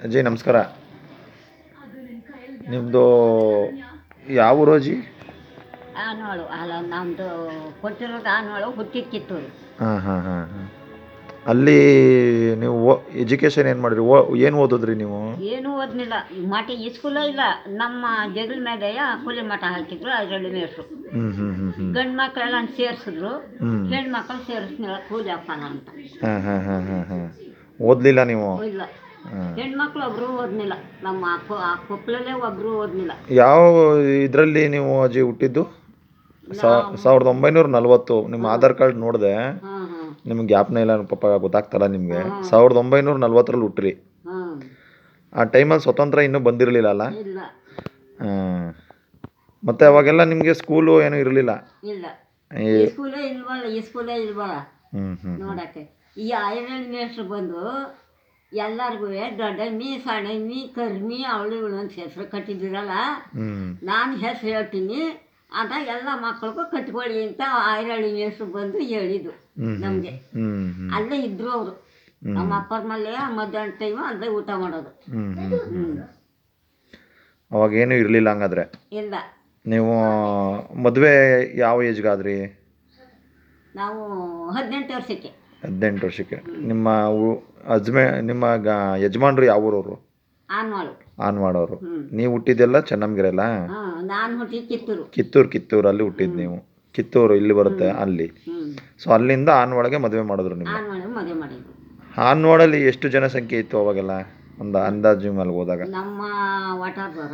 ಅಜ್ಜಿ ನಮಸ್ಕಾರ. ನಿಮ್ಮದು ಯಾವ ಊರು ಅಜ್ಜಿ ಆನೋಳು ಅಲ್ಲ ನಮ್ಮದು ಕೊಟ್ಟಿರೋದು ಆನೋಳು ಹುಟ್ಟಿದ ಕಿತ್ತೂರು ಹಾಂ ಹಾಂ ಹಾಂ ಹಾಂ. ಅಲ್ಲಿ ನೀವು ಎಜುಕೇಶನ್ ಏನು ಮಾಡಿದ್ರಿ? ಓ ಏನು ಓದಿದ್ರಿ ನೀವು? ಏನೂ ಓದಲಿಲ್ಲ ಮಠ ಇಸ್ಕೂಲೇ ಇಲ್ಲ. ನಮ್ಮ ಜಗಲ್ ಮೇಲೆ ಕೂಲಿ ಮಠ ಹಾಕಿದ್ರು ಅದರಲ್ಲಿ ಮೇಷ್ರು ಹ್ಞೂ ಹ್ಞೂ ಹ್ಞೂ ಹ್ಞೂ ಗಂಡು ಮಕ್ಕಳೆಲ್ಲ ಸೇರಿಸಿದ್ರು. ಹೆಣ್ಮಕ್ಳು ಸೇರಿಸ್ನಿಲ್ಲ ಕೂಲಿ ಅಪ್ಪನ ಅಂತ. ಹಾಂ ಹಾಂ ಹಾಂ ಹಾಂ ಹಾಂ. ಓದಲಿಲ್ಲ ನೀವು? ಇಲ್ಲ. ಹೆಣ್ಮಕ್ಳು ಒಬ್ರು ಓದ್ನಿಲ್ಲ. ನಮ್ಮ ಆ ಕೊಪ್ಪಳಲ್ಲೇ ಒಬ್ರು ಓದ್ನಿಲ್ಲ. ಯಾವ ಇದರಲ್ಲಿ ನೀವು ಅಜ್ಜಿ ಹುಟ್ಟಿದ್ದು? ಸಾ- ಸಾವಿರದ ಒಂಬೈನೂರ ನಲವತ್ತು. ನಿಮ್ಮ ಆಧಾರ್ ಕಾರ್ಡ್ ನೋಡಿದೆ. ಹಾಂ ಹಾಂ. ನಿಮ್ಗೆ ಜ್ಞಾಪನ ಇಲ್ಲ ಪಾಪ ಗೊತ್ತಾಗ್ತಲ್ಲ ನಿಮಗೆ. ಸಾವಿರದ ಒಂಬೈನೂರ ನಲ್ವತ್ತರಲ್ಲಿ ಹುಟ್ಟ್ರಿ ಹಾಂ. ಆ ಟೈಮಲ್ಲಿ ಸ್ವತಂತ್ರ ಇನ್ನೂ ಬಂದಿರಲಿಲ್ಲ ಅಲ್ಲ? ಇಲ್ಲ. ಹಾಂ. ಮತ್ತು ಅವಾಗೆಲ್ಲ ನಿಮಗೆ ಸ್ಕೂಲು ಏನೂ ಇರಲಿಲ್ಲ? ಇಲ್ಲ. ಈ ಇಸ್ಕೂಲೇ ಇಲ್ವಲ್ಲ ಇಸ್ಕೂಲೇ ಇಲ್ವಲ್ಲ? ಹ್ಞೂ ಹ್ಞೂ ನೋಡಕ್ಕೆ. ಈ ಐರನ್ ಮೇಷ್ಟ್ರು ಬಂದು ಎಲ್ಲರಿಗೂ ಸಣ್ಣ ಮೀ ಕರ್ಮಿ ಅವಳು ಇವಳು ಅಂತ ಹೆಸರು ಕಟ್ಟಿದ್ದೀರಲ್ಲ? ನಾನು ಹೆಸರು ಹೇಳ್ತೀನಿ. ಅಂತ ಎಲ್ಲ ಮಕ್ಕಳಿಗೂ ಕಟ್ಕೊಳ್ಳಿ ಅಂತ ಐರಳ್ಳಿ ಹೆಸರು ಬಂದು ಹೇಳಿದ್ದು ನಮಗೆ. ಅಲ್ಲೇ ಇದ್ರು ಅವರು. ನಮ್ಮ ಅಪ್ಪರ ಮೇಲೆ ಮಧ್ಯಾಹ್ನ ಟೈಮು ಅಲ್ಲೇ ಊಟ ಮಾಡೋದು. ಹ್ಞೂ ಅವಾಗೇನೂ ಇರಲಿಲ್ಲ ಹಂಗಾದ್ರೆ? ಇಲ್ಲ. ನೀವು ಮದುವೆ ಯಾವ ಏಜ್ಗಾದ್ರಿ ನಾವು ಹದಿನೆಂಟು ವರ್ಷಕ್ಕೆ. ಹದಿನೆಂಟು ವರ್ಷಕ್ಕೆ. ನಿಮ್ಮ ಊ- ಅಜ್ಮೆ ನಿಮ್ಮ ಗ ಯಜಮಾನ್ರು ಯಾವ ಊರವರು? ಆನ್ವಾಳು. ಆನ್ವಾಡವರು ನೀವು ಹುಟ್ಟಿದ್ದೆಲ್ಲ ಚೆನ್ನಮ್ಗಿರಲ್ಲ ಹಾಂ ನಾನು ಹುಟ್ಟಿ ಕಿತ್ತೂರು. ಕಿತ್ತೂರು ಅಲ್ಲಿ ಹುಟ್ಟಿದ್ದು ನೀವು. ಕಿತ್ತೂರು ಇಲ್ಲಿ ಬರುತ್ತೆ ಅಲ್ಲಿ. ಸೊ ಅಲ್ಲಿಂದ ಆನ್ವಾಡಗೆ ಮದುವೆ ಮಾಡಿದ್ರು ನಿಮ್ಮ ಆನ್ವಾಳು ಮದುವೆ ಮಾಡಿದ್ದು ಆನ್ವಾಡಲ್ಲಿ ಎಷ್ಟು ಜನಸಂಖ್ಯೆ ಇತ್ತು ಅವಾಗೆಲ್ಲ? ಒಂದು ಅಂದಾಜು ಮೇಲೆ ಹೋದಾಗ. ನಮ್ಮ ವಟಾರದವರ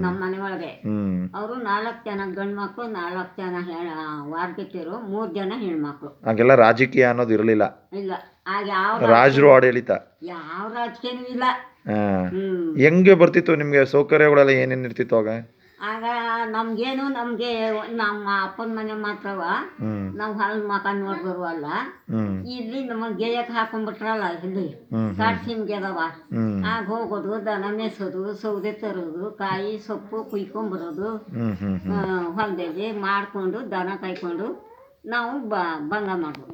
ನಮ್ಮ ಮನೆ ಒಳಗೆ. ಅವ್ರು ಅವರು ನಾಲ್ಕು ಜನ ಗಂಡು ಮಕ್ಕಳು ನಾಲ್ಕು ಜನ ಹೆಣ್ ವಾರ್ಗಿತ್ತಿರು ಮೂರು ಜನ ಹೆಣ್ಮಕ್ಳು. ಹಾಗೆಲ್ಲ ರಾಜಕೀಯ ಅನ್ನೋದು ಇರಲಿಲ್ಲ. ಇಲ್ಲ. ಆಗ ಯಾವ ರಾಜರು ಆಡಳಿತ. ಯಾವ ರಾಜಕೀಯನೂ ಇಲ್ಲ. ಹಾಂ. ಹ್ಞೂ ಹೆಂಗೆ ಬರ್ತಿತ್ತು ನಿಮಗೆ ಸೌಕರ್ಯಗಳೆಲ್ಲ ಏನೇನು ಇರ್ತಿತ್ತು ಆಗ? ಆಗ ನಮ್ಗೇನು ನಮ್ಗೆ ನಮ್ಮ ಅಪ್ಪನ ಮನೆ ಮಾತ್ರವ? ನಾವ್ ಹೊಲ ಮಕ ನೋಡ್ಬರುವಲ್ಲ ಇಲ್ಲಿ ನಮ್ಮ ಗೇಯಕ್ಕೆ ಹಾಕೊಂಡ್ಬಿಟ್ರಲ್ಲ ಇಲ್ಲಿ? ಹ್ಮ್, ಕಾಡು ಸಿಮ್ಗೆ ಅದಾವ ಆಗ ಹೋಗೋದು ದನ ಮೇಸೋದು ಸೌದೆ ತರೋದು ಕಾಯಿ ಸೊಪ್ಪು ಕುಯ್ಕೊಂಡ್ಬರೋದು ಹೊಲದಲ್ಲಿ ಮಾಡಿಕೊಂಡು ದನ ಕಾಯ್ಕೊಂಡು ನಾವು ಬ ಭಂಗ ಮಾಡೋದು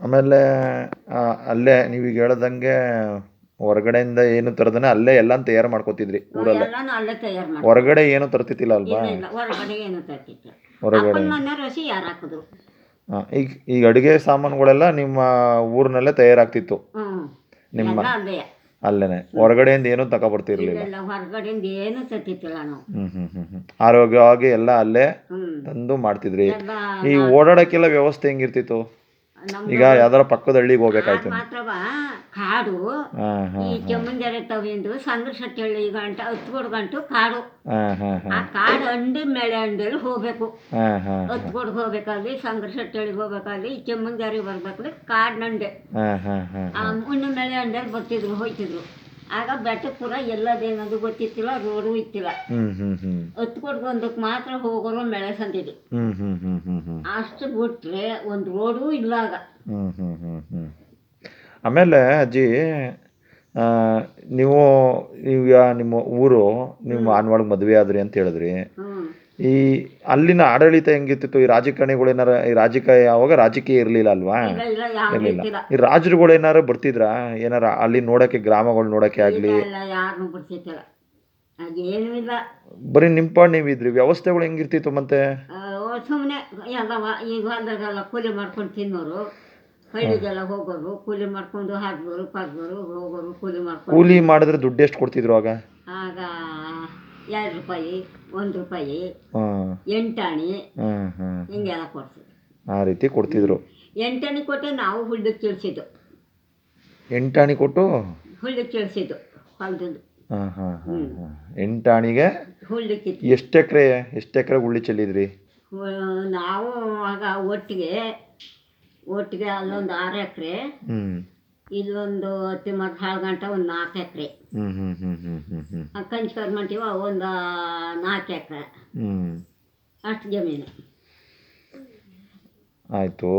ಆಮೇಲೆ ಅಲ್ಲೇ ನೀವೀಗ ಹೇಳ್ದಂಗೆ ಹೊರಗಡೆಯಿಂದ ಏನು ತರದನೆ ಅಲ್ಲೇ ಎಲ್ಲ ತಯಾರು ಮಾಡ್ಕೋತಿದ್ರಿ ಊರಲ್ಲೇ? ಎಲ್ಲಾನು ಅಲ್ಲೇ ತಯಾರು ಮಾಡಿ ಹೊರಗಡೆ ಏನು ತರ್ತಿತ್ತಿಲ್ಲ ಅಲ್ವಾ? ಇಲ್ಲ ಇಲ್ಲ ಹೊರಗಡೆ ಏನು ತರ್ತಿತ್ತು. ಹೊರಗಡೆ. ಅಪ್ಪನ ಮನೆ ರಸಿ ಯಾರು ಹಾಕಿದ್ರು ಆ, ಈಗ ಈಗ ಅಡುಗೆ ಸಾಮಾನುಗಳೆಲ್ಲ ನಿಮ್ಮ ಊರಿನಲ್ಲೇ ತಯಾರಾಗ್ತಿತ್ತು. ಹ್ಞೂ ನಿಮ್ಮ ಎಲ್ಲ ಅಲ್ಲೇ. ಅಲ್ಲೇನೆ. ಹೊರಗಡೆಯಿಂದ ಏನೂ ತಗೊಬರ್ತಿರ್ಲಿಲ್ಲ. ಇಲ್ಲ ಹೊರಗಡೆಯಿಂದ ಏನು ತರ್ತಿತ್ತಿಲ್ಲ ನಾವು. ಹ್ಮ್ ಹ್ಮ್ ಹ್ಮ್ ಹ್ಮ್. ಆರೋಗ್ಯವಾಗಿ ಎಲ್ಲ ಅಲ್ಲೇ ಹ್ಞೂ ತಂದು ಮಾಡ್ತಿದ್ರಿ. ಎಲ್ಲ ಈ ಓಡಾಡಕ್ಕೆಲ್ಲ ವ್ಯವಸ್ಥೆ ಹೆಂಗಿರ್ತಿತ್ತು? ಈಗ ಯಾವ್ದಾರ ಪಕ್ಕದ ಹಳ್ಳಿಗೆ ಹೋಗ್ಬೇಕಾಯ್ತು. ಮಾತ್ರವ? ಕಾಡು ಈ ಕೆಮ್ಮಂಜರೆ ತವಿಂದು ಸಂದ್ರ ಶೆಟ್ಟಳ್ಳಿ ಗಂಟ ಹತ್ಗೋಡ್ ಗಂಟು ಕಾಡು. ಆ ಕಾಡು ಅಂಡಿ ಮೇಲೆ ಅಂಡಲ್ಲಿ ಹೋಗ್ಬೇಕು. ಹತ್ಗೋಡ್ ಹೋಗ್ಬೇಕಾಗ್ಲಿ ಸಂದ್ರ ಹೋಗ್ಬೇಕಾಗ್ಲಿ ಈ ಕಾಡಿನಂಡೆ ಹಾ ಹಾ ಆ ಮುನ್ನ ಮೇಲೆ ಅಂಡಲ್ಲಿ ಬರ್ತಿದ್ರು ಹೋಯ್ತಿದ್ರು. ಆಗ ಬೆಟ್ಟ ಪೂರ ಎಲ್ಲದೇನದು ಗೊತ್ತಿತ್ತಿಲ್ಲ ರೋಡು ಇತ್ತಿಲ್ಲ. ಒಂದಕ್ಕೆ ಹತ್ಕೋಡ್ ಬಂದಕ್ಕೆ ಮಾತ್ರ ಹೋಗೋರು ಮೇಳೆ ಸಂದಿದೆ ಅಷ್ಟು ಬಿಟ್ರೆ ಒಂದು ರೋಡು ಇಲ್ಲ ಆಗ. ಆಮೇಲೆ ಅಜ್ಜಿ ನೀವು ನೀವು ಈಗ ನಿಮ್ಮ ಊರು ನಿಮ್ಮ ಆನ್ವಾಡ್ಗೆ ಮದುವೆ ಆದ್ರಿ ಅಂತ ಹೇಳಿದ್ರಿ. ಈ ಅಲ್ಲಿನ ಆಡಳಿತ ಹೆಂಗಿರ್ತಿತ್ತು ಈ ರಾಜಕಾರಣಿಗಳು ಏನಾರ ಈ ರಾಜಕೀಯ ಯಾವಾಗ ರಾಜಕೀಯ ಇರಲಿಲ್ಲ ಅಲ್ವಾ? ಇರಲಿಲ್ಲ. ಈ ರಾಜರುಗಳು ಏನಾರ ಬರ್ತಿದ್ರಾ? ಏನಾರ ಅಲ್ಲಿ ನೋಡಕ್ಕೆ ಗ್ರಾಮಗಳು ನೋಡಕ್ಕೆ ಆಗ್ಲಿ? ಇಲ್ಲ ಇಲ್ಲ. ಬರೀ ನಿಂಪಾಡ್ ನೀವಿದ್ರಿ. ವ್ಯವಸ್ಥೆಗಳು ಹೆಂಗಿರ್ತಿತ್ತು ಮತ್ತೆ? ಸುಮ್ಮನೆ ಈಗ ಕೂಲಿ ಮಾಡ್ಕೊಂಡು ತಿನ್ನೋರು. ಹಳ್ಳಿಗೆಲ್ಲ ಹೋಗೋರು ಕೂಲಿ ಮಾಡ್ಕೊಂಡು ಹಾಕ್ಬೋರು ಪಾಕ್ಬೋರು ಹೋಗೋರು ಕೂಲಿ ಮಾಡ್ಕೊಂಡು. ಕೂಲಿ ಮಾಡಿದ್ರೆ ದುಡ್ಡು ಎಷ್ಟು ಕೊಡ್ತಿದ್ರು ಆಗ? ಆಗ ಎರಡು ರೂಪಾಯಿ ಒಂದು ರೂಪಾಯಿ ಹಾಂ. ಎಂಟಾಣಿ ಹಾಂ ಹಾಂ. ಹಿಂಗೆಲ್ಲ ಕೊಡ್ತಿದ್ರು ಆ ರೀತಿ ಕೊಡ್ತಿದ್ರು. ಎಂಟಾಣಿ ಕೊಟ್ಟೆ ನಾವು ಹುಳ್ಳಕ್ಕೆ ಕೀಳ್ಸಿದ್ದು. ಎಂಟಾಣಿ ಕೊಟ್ಟು? ಹುಳ್ಳಕ್ಕೆ ಕೀಳ್ಸಿದ್ದು ಹೊಲದಿಂದ ಹಾಂ ಹಾಂ ಹಾಂ ಹಾಂ. ಎಂಟಾಣಿಗೆ ಹುಳ್ಳಕ್ಕೆ ಎಷ್ಟು ಎಕರೆ ಎಷ್ಟು ಎಕರೆ ಹುಳ್ಳಿ ಚೆಲ್ಲಿದ್ರಿ? ನಾವು ಆಗ ಒಟ್ಟಿಗೆ ಒಟ್ಟಿಗೆ ಅಲ್ಲೊಂದು ಆರು ಎಕರೆ. ಹ್ಞೂ ಇಲ್ಲೊಂದು ತಿಮ್ಮದ ಹಾಳು ಗಂಟೆ ಒಂದು ನಾಲ್ಕು ಎಕರೆ. ಹ್ಞೂ ಹ್ಞೂ ಹ್ಞೂ ಹ್ಞೂ ಹ್ಞೂ ಹ್ಞೂ ಕಂಚ್ಕರ್ ಮಾಡ್ತೀವ ಒಂದು ನಾಲ್ಕು ಎಕರೆ. ಹ್ಞೂ ಅಷ್ಟು ಜಮೀನು. ಆಯಿತು.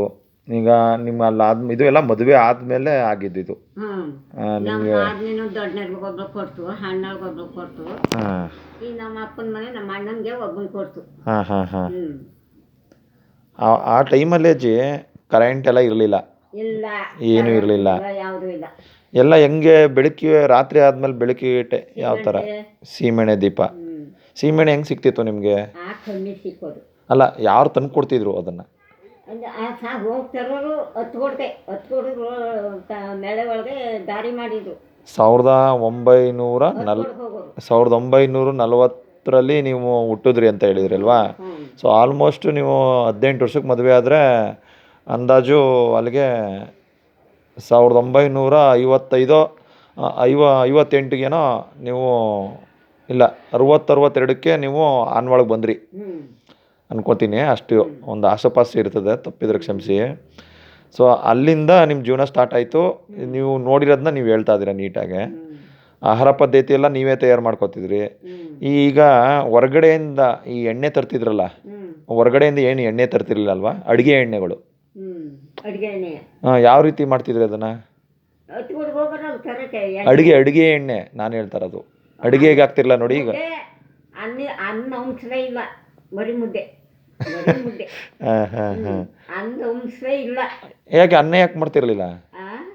ಈಗ ನಿಮ್ಮ ಅಲ್ಲಿ ಆದ್ಮ ಇದು ಎಲ್ಲ ಮದುವೆ ಆದಮೇಲೆ ಆಗಿದ್ದಿದ್ದು ಹ್ಞೂ ಆ, ನಮ್ಮ ನಿಮಗೆ ಆದ್ಮೇನು ದೊಡ್ಡನಿಗೆ ಒಬ್ರು ಕೊಡ್ತು ಹಣ್ಣಿಗೆ ಒಬ್ರು ಕೊಡ್ತು. ಹಾಂ. ಈ ನಮ್ಮ ಅಪ್ಪನ ಮನೆ ನಮ್ಮ ಅಣ್ಣನಿಗೆ ಒಬ್ಬನ ಕೊಡ್ತು. ಹಾಂ ಹಾಂ ಹಾಂ. ಹ್ಞೂ ಆ ಟೈಮಲ್ಲಿ ಅಜ್ಜಿ ಕರೆಂಟ್ ಎಲ್ಲ ಇರಲಿಲ್ಲ. ಇಲ್ಲ. ಏನೂ ಇರಲಿಲ್ಲ. ಯಾವುದೂ ಇಲ್ಲ. ಎಲ್ಲ ಹೆಂಗೆ ಬೆಳಕಿಗೆ ರಾತ್ರಿ ಆದ್ಮೇಲೆ ಬೆಳಕಿಗೆ ಯಾವ ಥರ? ಸೀಮೆಣ್ಣೆ ದೀಪ. ಸೀಮೆಣ್ಣೆ ಹೆಂಗೆ ಸಿಕ್ತಿತ್ತು ನಿಮಗೆ? ಆ ಕಮ್ಮಿ ಸಿಕ್ಕೋದು. ಅಲ್ಲ ಯಾರು ತಂದು ಕೊಡ್ತಿದ್ರು ಅದನ್ನು? ಅಂದ್ರೆ ಆ ಸಾ ಒಳಗೆ ದಾರಿ ಮಾಡಿದ್ರು. ಸಾವಿರದ ಒಂಬೈನೂರ ನಲ್ ಸಾವಿರದ ಒಂಬೈನೂರ ನಲವತ್ತರಲ್ಲಿ ನೀವು ಹುಟ್ಟಿದ್ರಿ ಅಂತ ಹೇಳಿದ್ರಿ ಅಲ್ವಾ? ಸೊ ಆಲ್ಮೋಸ್ಟ್ ನೀವು ಹದಿನೆಂಟು ವರ್ಷಕ್ಕೆ ಮದುವೆ ಆದರೆ ಅಂದಾಜು ಅಲ್ಲಿಗೆ ಸಾವಿರದ ಒಂಬೈನೂರ ಐವತ್ತೈದು ಐವ ಐವತ್ತೆಂಟಿಗೇನೋ ನೀವು ಇಲ್ಲ ಅರವತ್ತರವತ್ತೆರಡಕ್ಕೆ ನೀವು ಆನ್ವಾಳಗೆ ಬಂದ್ರಿ. ಅನ್ಕೋತೀನಿ ಅಷ್ಟು ಒಂದು ಆಸುಪಾಸು ಇರ್ತದೆ ತಪ್ಪಿದ್ರೆ ಕ್ಷಮಿಸಿ. ಸೊ ಅಲ್ಲಿಂದ ನಿಮ್ಮ ಜೀವನ ಸ್ಟಾರ್ಟ್ ಆಯಿತು. ನೀವು ನೋಡಿರೋದನ್ನ ನೀವು ಹೇಳ್ತಾ ಇದ್ದೀರಾ ನೀಟಾಗೆ. ಆಹಾರ ಪದ್ಧತಿ ಎಲ್ಲ ನೀವೇ ತಯಾರು ಮಾಡ್ಕೋತಿದ್ರಿ. ಈಗ ಹೊರಗಡೆಯಿಂದ ಈ ಎಣ್ಣೆ ತರ್ತಿದ್ರಲ್ಲ ಹೊರಗಡೆಯಿಂದ ಏನು ಎಣ್ಣೆ ತರ್ತಿರ್ಲಿಲ್ಲ ಅಲ್ವಾ? ಅಡುಗೆ ಎಣ್ಣೆಗಳು. ಎಣ್ಣೆ ಯಾವ ರೀತಿ ಮಾಡ್ತಿದ್ರಿ ಅದನ್ನು? ಅಡಿಗೆ ಅಡಿಗೆ ಎಣ್ಣೆ ನಾನು ಹೇಳ್ತಾ ಇರೋದು. ಹೇಗೆ ಆಗ್ತಿರಲ್ಲ ನೋಡಿ ಈಗ? ಅನ್ನ ಅನ್ನ ಅಂಶವೇ ಇಲ್ಲ ಬರೀ ಮುದ್ದೆ. ಹಾಂ ಹಾಂ ಹಾಂ. ಅನ್ನ ಅಂಶವೇ ಇಲ್ಲ. ಯಾಕೆ ಅನ್ನ ಯಾಕೆ ಮಾಡ್ತಿರ್ಲಿಲ್ಲ?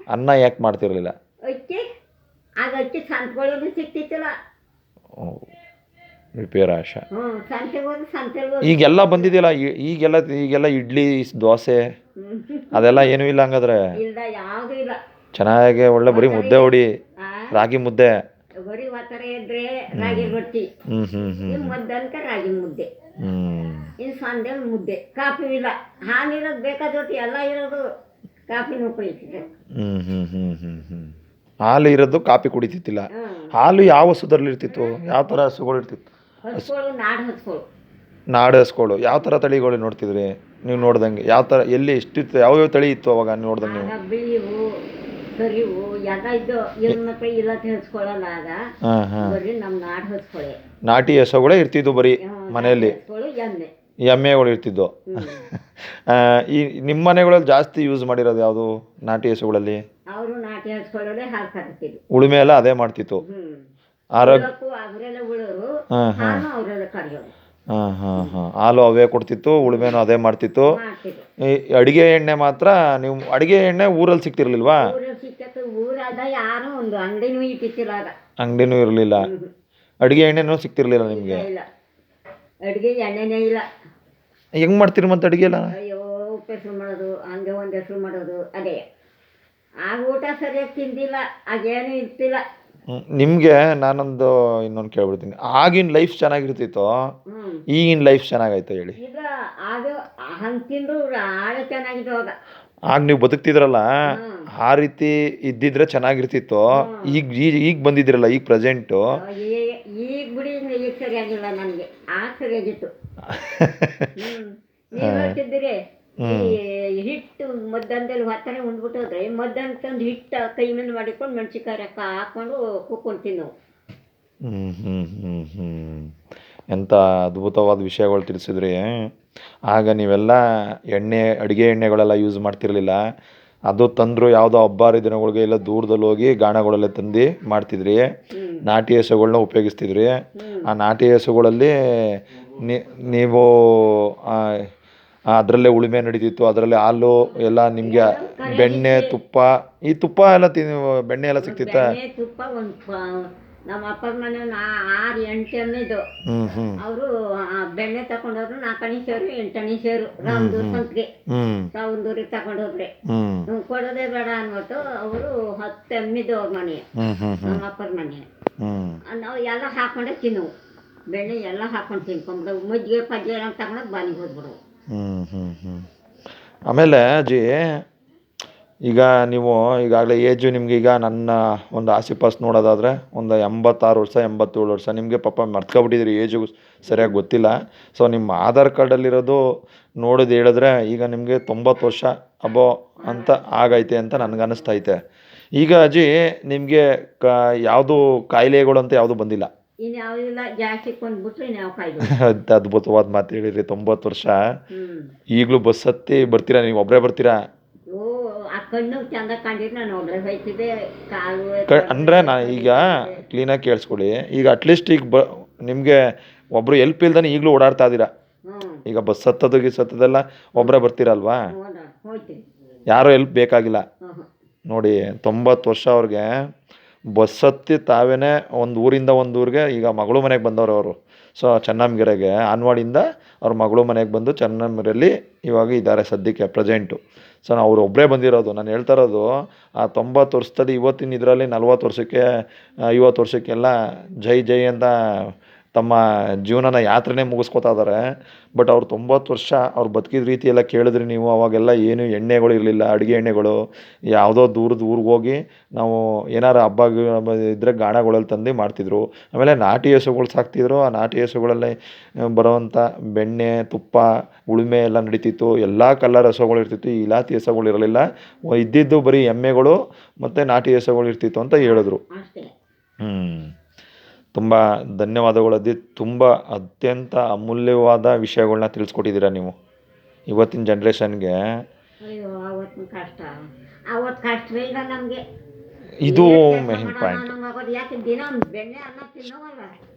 ಅನ್ನ ಯಾಕೆ ಮಾಡ್ತಿರ್ಲಿಲ್ಲ? ಅಕ್ಕಿ ಆಗ ಅಕ್ಕಿ ಸಂತ್ಕೊಳ್ಳೋದು ಸಿಕ್ತಿತ್ತಲ್ಲ ರಿಪೇರ್ ಆಶ ಈಗೆಲ್ಲ ಬಂದಿದೆಯಲ್ಲ ಈಗೆಲ್ಲ ಈಗೆಲ್ಲ ಇಡ್ಲಿ ದೋಸೆ ಅದೆಲ್ಲ ಏನೂ ಇಲ್ಲ ಹಂಗಾದ್ರೆ. ಚೆನ್ನಾಗೆ ಒಳ್ಳೆ ಬರೀ ಮುದ್ದೆ ಹೊಡಿ ರಾಗಿ ಮುದ್ದೆ. ರಾಗಿ ರೊಟ್ಟಿ. ರಾಗಿ ಮುದ್ದೆ. ಇನ್ನು ಮುದ್ದೆ. ಕಾಫಿ ಇಲ್ಲ. ಬೇಕಾದೊಟ್ಟು ಎಲ್ಲ ಇರೋದು ಕಾಫಿನೂ ಕುಡಿತಿದ್ದೆ ಹಾಲು ಇರೋದು ಕಾಫಿ ಕುಡಿತಿತ್ತಿಲ್ಲ ಹಾಲು ಯಾವ ಹಸುದಲ್ಲಿ ಇರ್ತಿತ್ತು? ಯಾವ ಥರ ಹಸುಗಳು ಇರ್ತಿತ್ತು? ನಾಡು ಹಸುಗಳು ಯಾವ ಥರ ತಳಿಗಳು ನೋಡ್ತಿದ್ರಿ ನೀವು ನೋಡ್ದಂಗೆ? ಯಾವ ಥರ ಎಲ್ಲಿ ಎಷ್ಟಿತ್ತು ಯಾವ್ಯಾವ ತಳಿ ಇತ್ತು ಅವಾಗ ನೋಡ್ದಂಗೆ ನೀವು? ಆಗ ಬಿಳಿವು ಕರಿವು ಎಲ್ಲ ಇದ್ದು ಹೆಣ್ಮಕ್ಳು ಇಲ್ಲ ಹಚ್ಕೊಳ್ಳಲ್ಲ ಆಗ. ಹಾಂ ಹಾಂ. ಬರೀ ನಮ್ಮ ನಾಡು ಹಚ್ಕೊಳ್ಳಿ ನಾಟಿ ಹಸುಗಳೇ ಇರ್ತಿದ್ವು ಬರೀ ಮನೆಯಲ್ಲಿ. ಎಮ್ಮೆ. ಎಮ್ಮೆಗಳು ಇರ್ತಿದ್ವು. ಆ, ಈ ನಿಮ್ಮ ಮನೆಗಳಲ್ಲಿ ಜಾಸ್ತಿ ಯೂಸ್ ಮಾಡಿರೋದು ಯಾವುದು ನಾಟಿ ಹಸುಗಳಲ್ಲಿ ಅವರು ನಾಟಿ ಹಚ್ಕೊಳ್ಳೋದೇ ಹಾಲು ಕರಿತಿದ್ರು ಉಳುಮೆ ಎಲ್ಲ ಅದೇ ಮಾಡ್ತಿತ್ತು. ಹ್ಮ್. ಆರೋಗ್ಯ ಅವರೆಲ್ಲ ಹಾಂ ಹಾಂ. ಅವರೆಲ್ಲ ಹಾಂ ಹಾಂ ಹಾಂ. ಹಾಲು ಅವೇ ಕೊಡ್ತಿತ್ತು ಉಳುಮೆನೂ ಅದೇ ಮಾಡ್ತಿತ್ತು. ಮಾಡ್ತಿದ್ರು ಈ ಅಡಿಗೆ ಎಣ್ಣೆ ಮಾತ್ರ ನೀವು ಅಡಿಗೆ ಎಣ್ಣೆ ಊರಲ್ಲಿ ಸಿಗ್ತಿರ್ಲಿಲ್ವಾ ಊರಲ್ಲಿ ಸಿಕ್ಕತ್ತು ಊರಾದ ಯಾರು ಒಂದು ಅಂಗಡಿನೂ ಇಟ್ಟಿತ್ತಿಲ್ಲ ಆಗ ಅಂಗಡಿನೂ ಇರಲಿಲ್ಲ. ಅಡಿಗೆ ಎಣ್ಣೆನೂ ಸಿಗ್ತಿರ್ಲಿಲ್ಲ ನಿಮಗೆ? ಇಲ್ಲ. ಅಡುಗೆ ಎಣ್ಣೆನೇ ಇಲ್ಲ. ಹೆಂಗ್ ಮಾಡ್ತೀರಿ ಮತ್ತೆ ಅಡಿಗೆ ಎಲ್ಲ? ಅಯ್ಯೋ ಉಪ್ಪು ಹೆಸರು ಮಾಡೋದು ಹಂಗೆ ಒಂದು ಹೆಸರು ಮಾಡೋದು ಅದೇ. ಆ ಊಟ ಸರಿಯಾಗಿ ತಿಂದಿಲ್ಲ ಆಗೇನು ಇರ್ತಿಲ್ಲ. ನಿಮ್ಗೆ ನಾನೊಂದು ಇನ್ನೊಂದು ಕೇಳ್ಬಿಡ್ತೀನಿ. ಆಗಿನ ಲೈಫ್ ಚೆನ್ನಾಗಿರ್ತಿತ್ತು ಈಗಿನ ಲೈಫ್ ಚೆನ್ನಾಗೈತೆ ಹೇಳಿ? ಈಗ ಅದು ಹಂಗೆ ತಿಂದು ಆಳೆ ಚೆನ್ನಾಗಿದ್ದು ಆಗ ಆಗ ನೀವು ಬದುಕ್ತಿದ್ರಲ್ಲ ಆ ರೀತಿ ಇದ್ದಿದ್ರೆ ಚೆನ್ನಾಗಿರ್ತಿತ್ತು ಈಗ ಈಗ ಈಗ ಬಂದಿದ್ದೀರಲ್ಲ ಈಗ ಪ್ರೆಸೆಂಟು ಈ- ಈಗ ಬಿಡಿ ಇನ್ನು ಈಗ ಸರಿಯಾಗಿಲ್ಲ ನನಗೆ ಆಗ ಸರಿಯಾಗಿತ್ತು. ನೀವು ಹೇಳ್ತಿದ್ದೀರಿ? ಈ ಹಿಟ್ಟು ಮಧ್ಯಾಹ್ನದಲ್ಲಿ ಹೊತ್ತನೆ ಉಂಡ್ಬಿಟ್ಟೋದ್ರೆ ಮದ್ದಂತ ತಂದು ಹಿಟ್ಟು ಕೈ ಮೇಲೆ ಮಾಡಿಕೊಂಡು ಮೆಣಸಿನ್ಕಾಯಿ ರೊಕ್ಕ ಹಾಕೊಂಡು ಕೂಕೊಂಡು ತಿನ್ನು. ಹ್ಞೂ ಹ್ಞೂ ಹ್ಞೂ ಹ್ಞೂ ಎಂಥ ಅದ್ಭುತವಾದ ವಿಷಯಗಳು ತಿಳಿಸಿದ್ರಿ. ಆಗ ನೀವೆಲ್ಲ ಎಣ್ಣೆ ಅಡುಗೆ ಎಣ್ಣೆಗಳೆಲ್ಲ ಯೂಸ್ ಮಾಡ್ತಿರ್ಲಿಲ್ಲ. ಅದು ತಂದರು ಯಾವುದೋ ಹಬ್ಬ ದಿನಗಳಿಗೆ ಎಲ್ಲ ದೂರದಲ್ಲಿ ಹೋಗಿ ಗಾಣಗಳೆಲ್ಲ ತಂದು ಮಾಡ್ತಿದ್ರಿ. ನಾಟಿ ಹೆಸುಗಳನ್ನ ಉಪಯೋಗಿಸ್ತಿದ್ರಿ. ಆ ನಾಟಿ ಹೆಸುಗಳಲ್ಲಿ ನೀವು ಅದರಲ್ಲೇ ಉಳುಮೆ ನಡೀತಿತ್ತು ಅದರಲ್ಲೇ ಹಾಲು ಎಲ್ಲ ನಿಮಗೆ ಬೆಣ್ಣೆ ತುಪ್ಪ ಈ ತುಪ್ಪ ಎಲ್ಲ ತಿನ್ ಬೆಣ್ಣೆ ಎಲ್ಲ ಸಿಕ್ತಿತ್ತ ಬೆಣ್ಣೆ ತುಪ್ಪ ಒಂದು ನಮ್ಮ ಅಪ್ಪನ ಮನೆ ಆರು ಎಂಟು ಎಮ್ಮೆದು ಅವರು ಬೆಣ್ಣೆ ತಗೊಂಡೋದ್ರು ನಾಲ್ಕಣಿ ಸೇರು ಎಂಟಣಿ ಸೇರು ರಾಮದೂರ್ ಸಂತ್ಗೆ. ರಾಮದೂರಿಗೆ ಹ್ಮ್, ಕೊಡೋದೇ ಬೇಡ ಅನ್ಬಿಟ್ಟು ಅವರು ಹತ್ತು ಎಮ್ಮಿದ್ದು ಅವ್ರ ಮನೆ. ನಮ್ಮ ಅಪ್ಪನ ಮನೆ. ನಾವು ಎಲ್ಲ ಹಾಕೊಂಡೆ ತಿನ್ನವು. ಬೆಣ್ಣೆ ಎಲ್ಲ ಹಾಕೊಂಡು ತಿನ್ಕೊಂಬಿಡು ಮಜ್ಜಿಗೆ ಪಜ್ಜಿಗೆ ಎಲ್ಲ ತಗೊಂಡೋಗಿ ಬಾಲಿಗೆ ಹೋದ್ಬಿಡು ಹ್ಞೂ ಹ್ಞೂ ಆಮೇಲೆ ಅಜ್ಜಿ, ಈಗ ನೀವು ಈಗಾಗಲೇ ಏಜು ನಿಮ್ಗೆ ಈಗ ನನ್ನ ಒಂದು ಆಸಿಪಾಸ್ ನೋಡೋದಾದರೆ ಒಂದು ಎಂಬತ್ತಾರು ವರ್ಷ, ಎಂಬತ್ತೇಳು ವರ್ಷ ನಿಮಗೆ ಪಾಪ ಮರ್ತ್ಕೊಬಿಟ್ಟಿದ್ರಿ ಏಜು ಸರಿಯಾಗಿ ಗೊತ್ತಿಲ್ಲ. ಸೊ ನಿಮ್ಮ ಆಧಾರ್ ಕಾರ್ಡಲ್ಲಿರೋದು ನೋಡೋದು ಹೇಳಿದ್ರೆ ಈಗ ನಿಮಗೆ ತೊಂಬತ್ತು ವರ್ಷ ಅಬೋ ಅಂತ ಆಗೈತೆ ಅಂತ ನನಗೆ ಅನ್ನಿಸ್ತೈತೆ ಈಗ ಅಜ್ಜಿ, ನಿಮಗೆ ಕ, ಯಾವುದು ಕಾಯಿಲೆಗಳು ಅಂತ ಯಾವುದು ಬಂದಿಲ್ಲ. ಇನ್ಯಾವುದಿಲ್ಲ ಇನ್ಯಾವ ಕಾಯ್ದು ಅಂತ ಅದ್ಭುತವಾದ ಮಾತು ಹೇಳಿರಿ ತೊಂಬತ್ತು ವರ್ಷ. ಹ್ಞೂ ಈಗಲೂ ಬಸ್ ಹತ್ತಿ ಬರ್ತೀರಾ ನೀವು ಒಬ್ಬರೇ ಬರ್ತೀರಾ? ಓ ಆ ಕಣ್ಣು ಚಂದ ಕಂಡಿದ್ದು ನಾನು ಒಬ್ಬಳೆ ಹೋಯ್ತಿದ್ದೆ ಕಾಲು ಕ ಅಂದರೆ ನಾ ಈಗ ಕ್ಲೀನಾಗಿ ಕೇಳಿಸ್ಕೊಳ್ಳಿ. ಈಗ ಅಟ್ಲೀಸ್ಟ್ ಈಗ ಬ ನಿಮಗೆ ಒಬ್ಬರು ಎಲ್ಪ್ ಇಲ್ದಾನೆ ಈಗಲೂ ಓಡಾಡ್ತಾ ಇದ್ದೀರಾ ಹ್ಞೂ ಈಗ ಬಸ್ ಹತ್ತೋದು ಗಿಸ್ ಹತ್ತೋದೆಲ್ಲ ಒಬ್ಬರೇ ಬರ್ತೀರಲ್ವಾ ಹೋದ ಹೋಯ್ತೀನಿ ಯಾರೋ ಎಲ್ಪ್ ಬೇಕಾಗಿಲ್ಲ. ನೋಡಿ ತೊಂಬತ್ತು ವರ್ಷ ಅವ್ರಿಗೆ ಬಸ್ ಹತ್ತಿ ತಾವೇ ಒಂದು ಊರಿಂದ ಒಂದು ಊರಿಗೆ ಈಗ ಮಗಳು ಮನೆಗೆ ಬಂದವರು ಅವರು. ಸೊ ಚೆನ್ನಮ್ಮಗೆರೆಗೆ ಆನ್ವಾಡಿಂದ ಅವ್ರ ಮಗಳು ಮನೆಗೆ ಬಂದು ಚೆನ್ನಮ್ಮರಲ್ಲಿ ಇವಾಗ ಇದ್ದಾರೆ ಸದ್ಯಕ್ಕೆ, ಪ್ರೆಸೆಂಟು. ಸೊ ಅವ್ರು ಒಬ್ಬರೇ ಬಂದಿರೋದು. ನಾನು ಹೇಳ್ತಾ ಇರೋದು, ಆ ತೊಂಬತ್ತು ವರ್ಷದಲ್ಲಿ ಇವತ್ತಿನ ಇದರಲ್ಲಿ ನಲ್ವತ್ತು ವರ್ಷಕ್ಕೆ ಐವತ್ತು ವರ್ಷಕ್ಕೆಲ್ಲ ಜೈ ಜೈ ಅಂತ ತಮ್ಮ ಜೀವನನ ಯಾತ್ರೆನೇ ಮುಗಿಸ್ಕೊತಾ ಇದ್ದಾರೆ ಬಟ್ ಅವ್ರು ತೊಂಬತ್ತು ವರ್ಷ ಅವ್ರು ಬದುಕಿದ ರೀತಿ ಎಲ್ಲ ಕೇಳಿದ್ರಿ ನೀವು ಅವಾಗೆಲ್ಲ ಏನು ಎಣ್ಣೆಗಳು ಇರಲಿಲ್ಲ ಅಡುಗೆ ಎಣ್ಣೆಗಳು. ಯಾವುದೋ ದೂರದ ಊರಿಗೆ ಹೋಗಿ ನಾವು ಏನಾರು ಹಬ್ಬ ಇದ್ದರೆ ಗಾಣಗಳಲ್ಲಿ ತಂದು ಮಾಡ್ತಿದ್ರು. ಆಮೇಲೆ ನಾಟಿ ಹಸುಗಳು ಸಾಕ್ತಿದ್ರು. ಆ ನಾಟಿ ಹಸುಗಳಲ್ಲಿ ಬರುವಂಥ ಬೆಣ್ಣೆ ತುಪ್ಪ ಉಳುಮೆ ಎಲ್ಲ ನಡೀತಿತ್ತು. ಎಲ್ಲ ಕಲ್ಲರ್ ಹಸುಗಳು ಇರ್ತಿತ್ತು. ಈ ಇಲಾತಿ ಹಸುಗಳು ಇರಲಿಲ್ಲ. ಇದ್ದಿದ್ದು ಬರೀ ಎಮ್ಮೆಗಳು ಮತ್ತು ನಾಟಿ ಹಸುಗಳು ಇರ್ತಿತ್ತು ಅಂತ ಹೇಳಿದ್ರು. ಹ್ಞೂ ತುಂಬ ಧನ್ಯವಾದಗಳು ಅದಿ ತುಂಬ ಅತ್ಯಂತ ಅಮೂಲ್ಯವಾದ ವಿಷಯಗಳ್ನ ತಿಳಿಸ್ಕೊಟ್ಟಿದ್ದೀರ ನೀವು. ಇವತ್ತಿನ ಜನ್ರೇಷನ್ಗೆ ಅಯ್ಯೋ ಕಷ್ಟ. ನಮಗೆ. ಇದು ಮೇನ್ ಪಾಯಿಂಟ್ ನಿಲ್ಸಿ ನಿಲ್ಸಿ ಬೆಣ್ಣೆ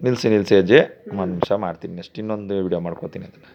ನಿಲ್ಲಿಸಿ ನಿಲ್ಲಿಸಿ ಅಜ್ಜಿ. ಒಂದು ನಿಮಿಷ ಮಾಡ್ತೀನಿ. ನೆಕ್ಸ್ಟ್ ಇನ್ನೊಂದು ವಿಡಿಯೋ ಮಾಡ್ಕೊತೀನಿ ಅದನ್ನು.